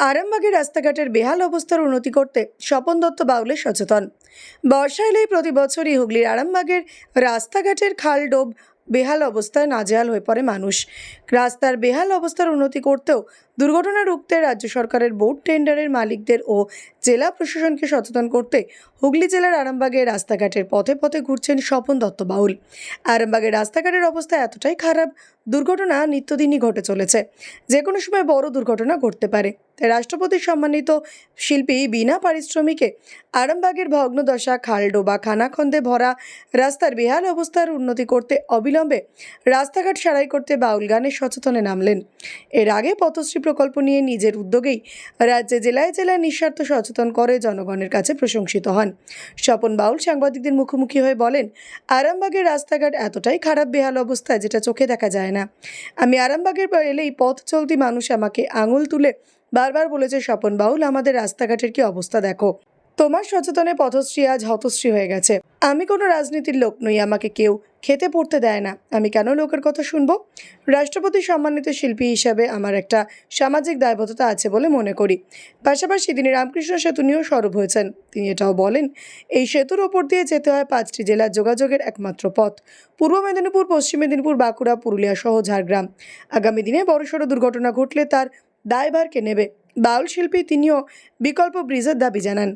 আরামবাগের রাস্তাঘাটের বেহাল অবস্থার উন্নতি করতে স্বপন দত্ত বাউলে সচেতন। বর্ষা এলেই প্রতি বছরই হুগলির আরামবাগের রাস্তাঘাটের খাল ডোব বেহাল অবস্থায় নাজেহাল হয়ে পড়ে মানুষ। রাস্তার বেহাল অবস্থার উন্নতি করতেও দুর্ঘটনা রুখতে রাজ্য সরকারের বোর্ড টেন্ডারের মালিকদের ও জেলা প্রশাসনকে সচেতন করতে হুগলি জেলার আরামবাগের রাস্তাঘাটের পথে পথে ঘুরছেন স্বপন দত্ত বাউল। আরামবাগের রাস্তাঘাটের অবস্থা এতটাই খারাপ, দুর্ঘটনা নিত্যদিনই ঘটে চলেছে। যে কোনো সময় বড় দুর্ঘটনা ঘটতে পারে। তাই রাষ্ট্রপতির সম্মানিত শিল্পী বিনা পারিশ্রমিকে আরামবাগের ভগ্নদশা, খালডোবা, খানাখন্দে ভরা রাস্তার বেহাল অবস্থার উন্নতি করতে অবিলম্বে রাস্তাঘাট সারাই করতে বাউল গানের সচেতনে নামলেন। এর আগে পথশ্রী প্রকল্প নিয়ে নিজের উদ্যোগেই রাজ্যে জেলায় জেলায় নিঃস্বার্থ সচেতন করে জনগণের কাছে প্রশংসিত হন। স্বপন বাউল সাংবাদিকদের মুখোমুখি হয়ে বলেন, আরামবাগের রাস্তাঘাট এতটাই খারাপ বেহাল অবস্থা যেটা চোখে দেখা যায় না। আমি আরামবাগের এলেই পথ চলতি মানুষ আমাকে আঙুল তুলে বারবার বলেছে, স্বপন বাউল, আমাদের রাস্তাঘাটের কি অবস্থা দেখো তোমার সচেতনে পথশ্রী আজ হতশ্রী হয়ে গেছে। আমি কোনো রাজনীতির লোক নই, আমাকে কেউ খেতে পড়তে দেয় না। আমি কেন লোকের কথা শুনব? রাষ্ট্রপতি সম্মানিত শিল্পী হিসাবে আমার একটা সামাজিক দায়বদ্ধতা আছে বলে মনে করি। পাশাপাশি তিনি রামকৃষ্ণ সেতু নিয়েও সরব হয়েছেন। তিনি এটাও বলেন, এই সেতুর ওপর দিয়ে যেতে হয় পাঁচটি জেলার যোগাযোগের একমাত্র পথ। পূর্ব মেদিনীপুর, পশ্চিম মেদিনীপুর, বাঁকুড়া, পুরুলিয়া সহ ঝাড়গ্রাম। আগামী দিনে বড়সড় দুর্ঘটনা ঘটলে তার দায়ভার কে নেবে। বাউল শিল্পী তিনিও বিকল্প ব্রিজের দাবি জানান।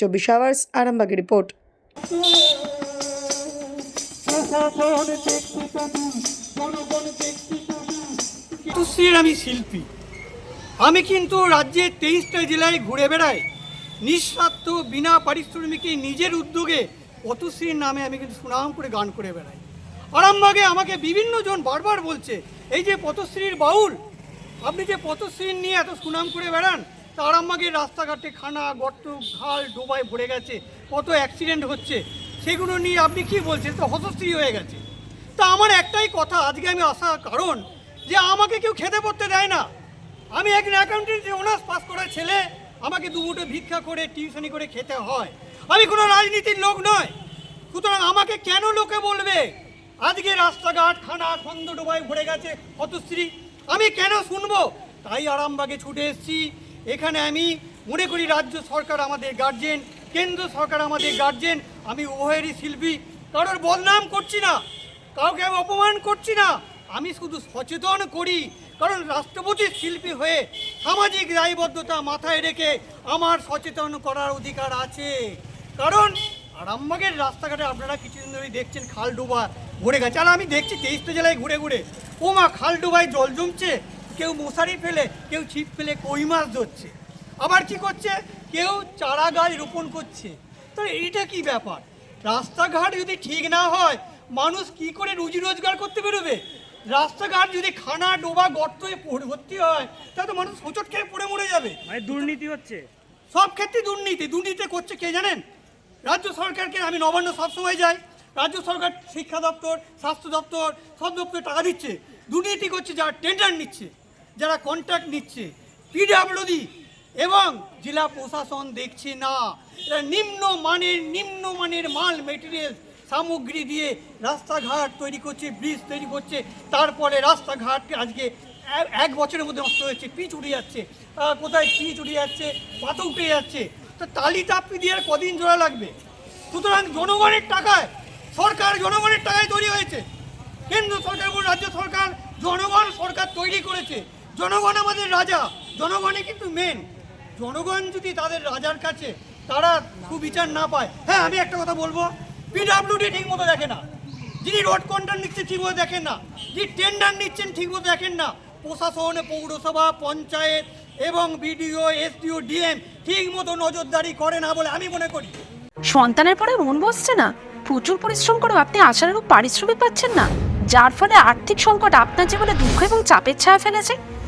চব্বিশ আওয়ার্স, আরামবাগের রিপোর্ট। আমি শিল্পী। আমি কিন্তু রাজ্যের তেইশটা জেলায় ঘুরে বেড়াই। নিঃস্বার্থ বিনা পারিশ্রমিকে নিজের উদ্যোগে পথশ্রীর নামে আমি কিন্তু সুনাম করে গান করে বেড়াই। আরামবাগে আমাকে বিভিন্ন জন বারবার বলছে, এই যে পথশ্রীর বাউল, আপনি যে পথশ্রীর নিয়ে এত সুনাম করে বেড়ান তা আরামবাগের রাস্তাঘাটে খানা, গর্ত ঘাল ডোবায় ভরে গেছে। কত অ্যাক্সিডেন্ট হচ্ছে, সেগুলো নিয়ে আপনি কি বলছেন? তো হতশ্রী হয়ে গেছে। তা আমার একটাই কথা, আজকে আমি আসার কারণ যে আমাকে কেউ খেতে পড়তে দেয় না। আমি একজন অ্যাকাউন্টেন্সি অনার্স পাস করা ছেলে, আমাকে দুমুটো ভিক্ষা করে টিউশনি করে খেতে হয়। আমি কোনো রাজনীতির লোক নয়। সুতরাং আমাকে কেন লোকে বলবে, আজকে রাস্তাঘাট, খানা খন্দ ডোবায় ভরে গেছে, হতশ্রী? আমি কেন শুনব? তাই আরামবাগে ছুটে এসেছি। এখানে আমি মনে করি রাজ্য সরকার আমাদের গার্জেন কেন্দ্র সরকার আমাদের গার্জেন আমি উভয়েরই শিল্পী। কারোর বদনাম করছি না, কাউকে আমি অপমান করছি না, আমি শুধু সচেতন করি। কারণ রাষ্ট্রপতির শিল্পী হয়ে সামাজিক দায়বদ্ধতা মাথায় রেখে আমার সচেতন করার অধিকার আছে। কারণ আরামবাগের রাস্তাঘাটে আপনারা কিছুদিন ধরেই দেখছেন খাল ডোবা গেছে। আর আমি দেখছি তেইশটা জেলায় ঘুরে ঘুরে। ও মা খাল জল জমছে? কেউ মশারি ফেলে কেউ ছিপ ফেলে কই মাছ ধরছে। আবার কি করছে? কেউ চারা গাছ রোপণ করছে। তো এইটা কি ব্যাপার? রাস্তাঘাট যদি ঠিক না হয় মানুষ কি করে রুজি রোজগার করতে বেরোবে? রাস্তাঘাট যদি খানা ডোবা গর্ত ভর্তি হয় তাহলে তো মানুষ হোঁচট খেয়ে পড়ে মরে যাবে। মানে দুর্নীতি হচ্ছে। সব ক্ষেত্রে দুর্নীতি দুর্নীতি করছে কে জানেন? রাজ্য সরকারকে আমি নবান্ন সবসময় যাই। রাজ্য সরকার শিক্ষা দপ্তর স্বাস্থ্য দপ্তর সব দপ্তর টাকা দিচ্ছে। দুর্নীতি করছে যারা টেন্ডার নিচ্ছে। যারা কন্ট্রাক্ট নিচ্ছে পিডাব্লিউডি এবং জেলা প্রশাসন দেখছে না। এরা নিম্ন মানের নিম্ন মানের মাল মেটেরিয়াল সামগ্রী দিয়ে রাস্তাঘাট তৈরি করছে ব্রিজ তৈরি করছে। তারপরে রাস্তাঘাট আজকে এক- বছরের মধ্যে নষ্ট হয়েছে, পিচ উঠে যাচ্ছে। কোথায় পিচ উঠে যাচ্ছে, পাতা উঠে যাচ্ছে। তো তালি তাপ্পি দিয়ে আর কদিন জোড়া লাগবে? সুতরাং জনগণের টাকায়, সরকার জনগণের টাকায় তৈরি হয়েছে। কেন্দ্র সরকার এবং রাজ্য সরকার, জনগণ সরকার তৈরি করেছে। জনগণ আমাদের রাজা। জনগণই কিন্তু মেন জনগণ যদি তাদের রাজার কাছে তারা সুবিচার না পায় হ্যাঁ আমি একটা কথা বলব। পিডাব্লিউডি ঠিক মতো দেখে না। যিনি রোড কন্ট্রাক্ট নিচ্ছে ঠিক মতো দেখেন না। যিনি টেন্ডার নিচ্ছেন ঠিক মতো দেখেন না। প্রশাসন, পৌরসভা, পঞ্চায়েত এবং বিডিও এসডিও ডিএম ঠিক মতো নজরদারি করে না বলে আমি মনে করি। সন্তানের পরে মন বসছে না। প্রচুর পরিশ্রম করেও আপনি আশানুরূপ পারিশ্রমিক পাচ্ছেন না। যার ফলে আর্থিক সংকট আপনার জীবনে দুঃখ এবং চাপের ছায়া ফেলেছে।